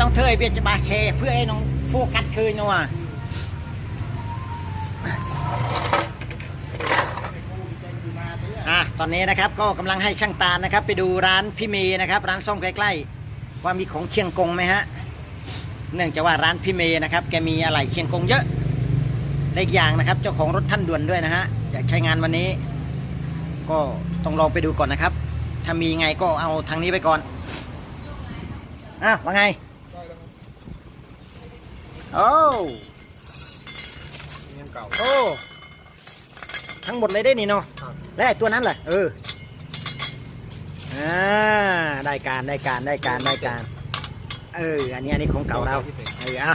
ต้องเทยเบียจะบาเชเพื่อให้น้องโฟกัสคืนนัวอะตอนนี้นะครับก็กำลังให้ช่างตาลนะครับ ไปดูร้านพี่เมย์นะครับ ร้านซ่อมใกล้ๆว่ามีของเชียงกงไหมฮะเนื่องจากว่าร้านพี่เมย์นะครับแกมีอะไรเชียงกงเยอะได้อีกอย่างนะครับ เจ้าของรถท่านด่วนด้วยนะฮะอยากใช้งานวันนี้ ก็ต้องลองไปดูก่อนนะครับ ถ้ามีไงก็เอาทางนี้ไปก่อนอะว่าไง โอ้ยังเก่า โอ้ทั้งหมดเลยได้นี่เนาะครับ และไอ้ตัวนั้นแหละเอออ่าได้การได้การได้การได้การเอออันนี้อันนี้ของเก่าเราเอออะ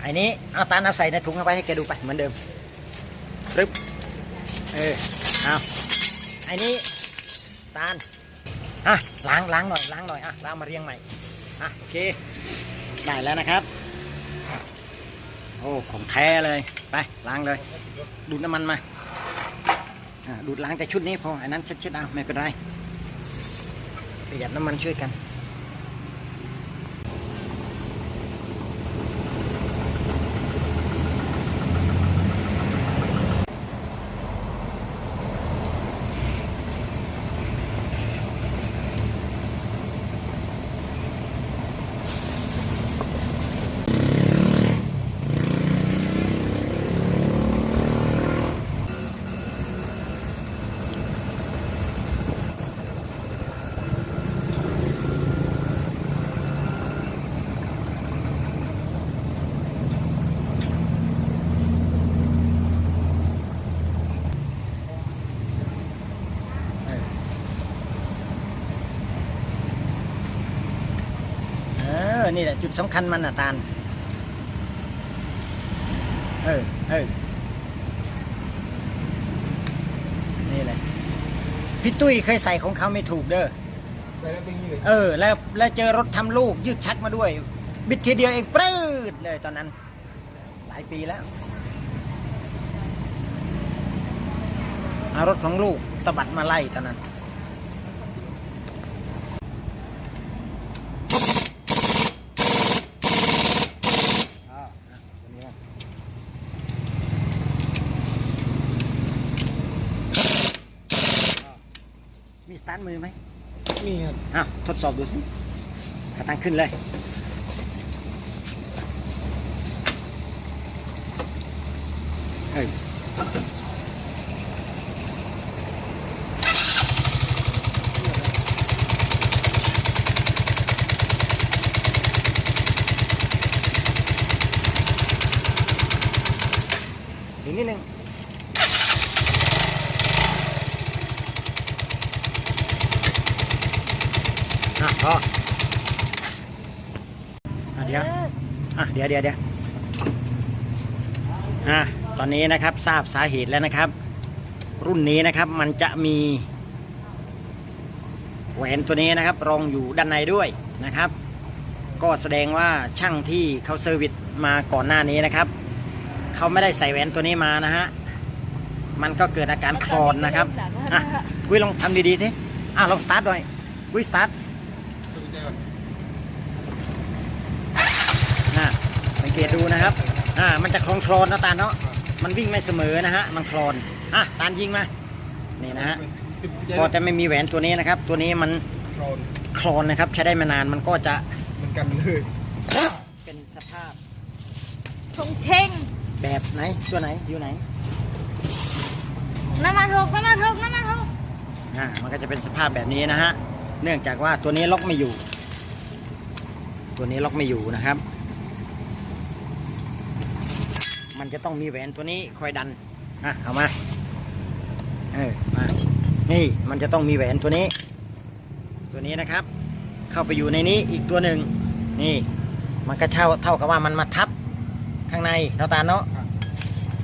ไอ้นี้เอาตาลเอาใส่ในถุงเอาไปให้แกดูไปเหมือนเดิมปึ๊บเออเอาไอ้นี้ตาลอะล้างล้างหน่อยล้างหน่อยอะล้างมาเรียงใหม่ อะโอเค ได้แล้วนะครับ โอ้ของแท้เลย ไปล้างเลย ดูดน้ำมันมาดูดล้างแต่ชุดนี้พออันนั้นเช็ดๆเอาไม่เป็นไรประหยัดน้ำมันช่วยกัน เออนี่แหละ จุดสำคัญมันอะตาล เออ เออ นี่แหละ พี่ตุ้ยเคยใส่ของเขาไม่ถูกเด้อ ใส่แล้วเป็นอย่างนี้เลยเออ แล้วแล้วเจอรถทำลูกยืดชักมาด้วย บิดทีเดียวเองปรื้ดเลยตอนนั้น หลายปีแล้วเอารถของลูกตะบัดมาไล่ตอนนั้น อ่าอะตัวนี้ก่อนอ่ามีส ตาร์ทมือไหมนี่ครับอ้าวทดสอบดูสิขาตั้งขึ้นเลยเฮ้ยอีกนิดนึง อะพออะเดี๋ยว อะเดี๋ยวเดี๋ยวเดี๋ยวอะตอนนี้นะครับทราบสาเหตุแล้วนะครับ รุ่นนี้นะครับมันจะมีแหวนตัวนี้นะครับรองอยู่ด้านในด้วยนะครับ ก็แสดงว่าช่างที่เขาเซอร์วิสมาก่อนหน้านี้นะครับเขาไม่ได้ใส่แหวนตัวนี้มานะฮะมันก็เกิดอาการคลอนนะครับอะกุ้ยลองทำดีๆสิอะลองสตาร์ทหน่อยกุ้ยสตาร์ท ตัวใจก่อน อ่าสังเกตดูนะครับ อ่า มันจะโคลนโคลนๆนะตาลเนาะ มันวิ่งไม่เสมอนะฮะ มันโคลนอะ ตาลยิงมา นี่นะฮะพอจะไม่มีแหวนตัวนี้นะครับ ตัวนี้มันโครนโคลนนะครับ ใช้ได้ไม่นาน มันก็จะเหมือนกันเลย เป็นสภาพ ทรงเท่ง แบบไหน ตัวไหน อยู่ไหน น้ำมันหกน้ำมันหกน้ำมันหกอ่า มันก็จะเป็นสภาพแบบนี้นะฮะ เนื่องจากว่าตัวนี้ล็อกไม่อยู่ ตัวนี้ล็อกไม่อยู่นะครับ มันจะต้องมีแหวนตัวนี้คอยดันอะเอามาเออมานี่มันจะต้องมีแหวนตัวนี้ ตัวนี้นะครับ เข้าไปอยู่ในนี้อีกตัวหนึ่งนี่ มันก็เท่าเท่ากับว่ามันมาทับข้างในเราตาเนาะ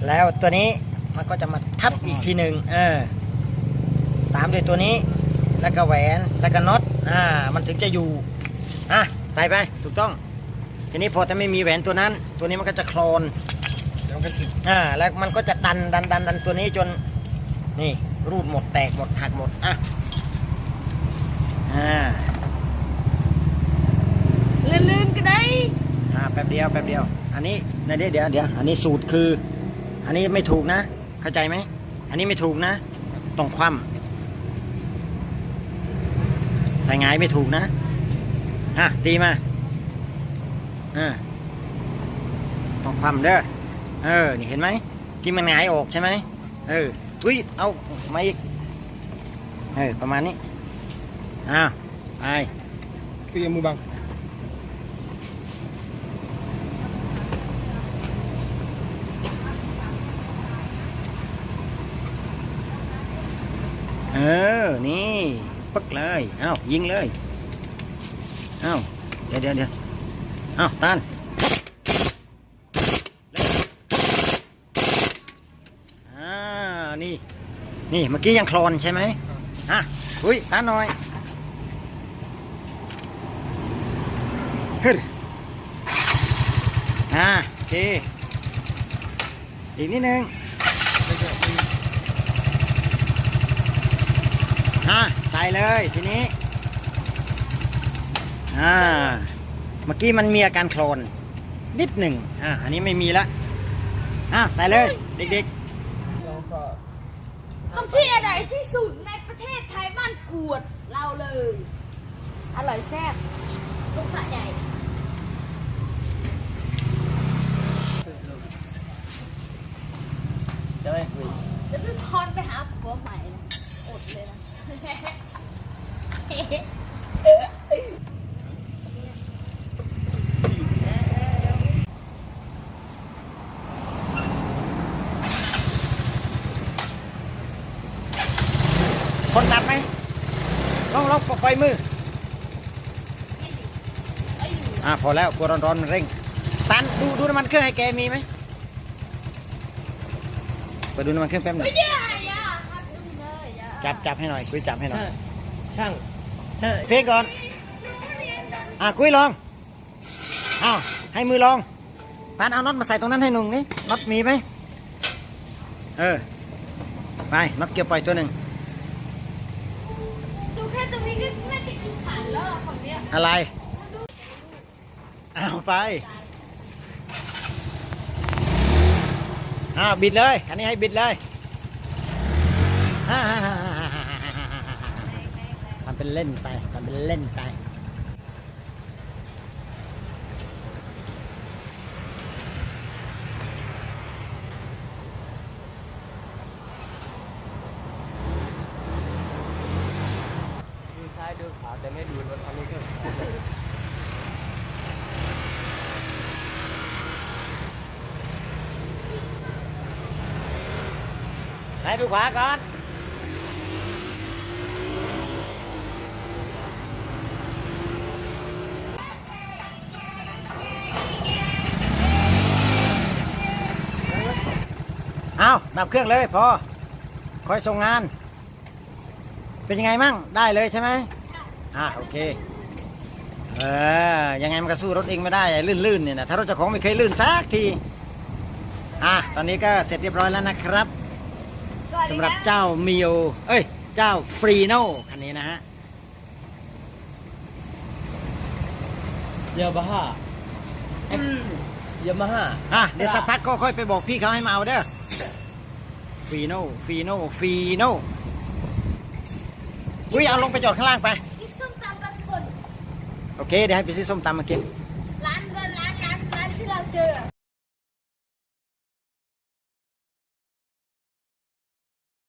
แล้วตัวนี้มันก็จะมาทับอีกทีหนึ่งเออตามด้วยตัวนี้ แล้วก็แหวนแล้วก็น็อตอ่ามันถึงจะอยู่อะใส่ไปถูกต้องทีนี้พอจะไม่มีแหวนตัวนั้น ตัวนี้มันก็จะคลอน มันก็สิบอ่าแล้วมันก็จะดันดันดันดันตัวนี้จน นี่ รูดหมดแตกหมดหักหมดอะอ่าลื่นๆก็ได้อ่าแป๊บเดียวแป๊บเดียว อันนี้ในเดี๋ยวเดี๋ยวเดี๋ยวอันนี้สูตรคือ อันนี้ไม่ถูกนะ เข้าใจไหมอันนี้ไม่ถูกนะต้องคว่ำใส่หงายไม่ถูกนะอะตีมาอ่าต้องคว่ำเด้อ เออ นี่เห็นไหมที่มันหงายออกใช่ไหมเออทุยเอามาอีกเออประมาณนี้อ้าวไปคือยังมือบังเออ นี่ปึ๊กเลย เอ้ายิงเลย เอ้าเดี๋ยวเดี๋ยวเดี๋ยวเอ้าตันเร็วอ่า นี่ นี่เมื่อกี้ยังโคลนใช่ไหมอะอุ้ยตันหน่อยฮึดอ่าโอเค อีกนิดนึงแล้วก็มีอะใส่เลยทีนี้อ่าเมื่อกี้มันมีอาการโคลนนิดหนึ่งอะอันนี้ไม่มีละอะใส่เลย เด็กแล้วก็ ตรงที่อะไรที่สุดในประเทศไทยบ้านกวดเราเลย อร่อยแซ่บตรงสะใหญ่ ๆจะไม่คุย จะพี่พรไปหาผัวใหม่นะอดเลยนะ คนตัดไหมล องลองปล่อยมืออะพอแล้วกลัวร้อนๆมันเร่ง ตันดูดูน้ำมันเครื่องให้แกมีไหมไปดูน้ำมันเครื่องแป๊บหนึงไม่ได้อะหัดดูเลยอะจับจับให้หน่อยคุยจับให้หน่อย ช่างช่างเพลงก่อน อะคุยลองอ้าวให้มือลองตันเอาน็อตมาใส่ตรงนั้นให้หนุ่งนี่น็อตมีไหม เออ ไปน็อตเกี่ยวปล่อยตัวหนึ่ง อะไร เอาไปอ้าวบิดเลย อันนี้ให้บิดเลยทำเป็นเล่นไปทำเป็นเล่นไป ไหนดูขวาก่อน เอาดับเครื่องเลยพอ คอยส่งงาน เป็นยังไงมั่ง ได้เลยใช่ไหมอ่าโอเค เออ ยังไงมันก็สู้รถเองไม่ได้ไอ้ลื่นๆเนี่ยนะ ถ้ารถเจ้าของไม่เคยลื่นสักที อะ ตอนนี้ก็เสร็จเรียบร้อยแล้วนะครับ สวัสดีสำหรับคเจ้ามิโอเอ้ย เจ้าฟรีโน่คันนี้นะฮะยามาฮ่าเอ็กยามาฮ่าอะเดี๋ยวสักพักก็ค่อยไปบอกพี่เขาให้มาเอาเด้อฟรีโน่ฟรีโน่ฟรีโน่อุ้ยเอาลงไปจอดข้างล่างไปกินส้มตำกันคนโอเคเดี๋ยวให้ไปซื้อส้มตำมากินร้านร้านร้านร้านที่เราเจอ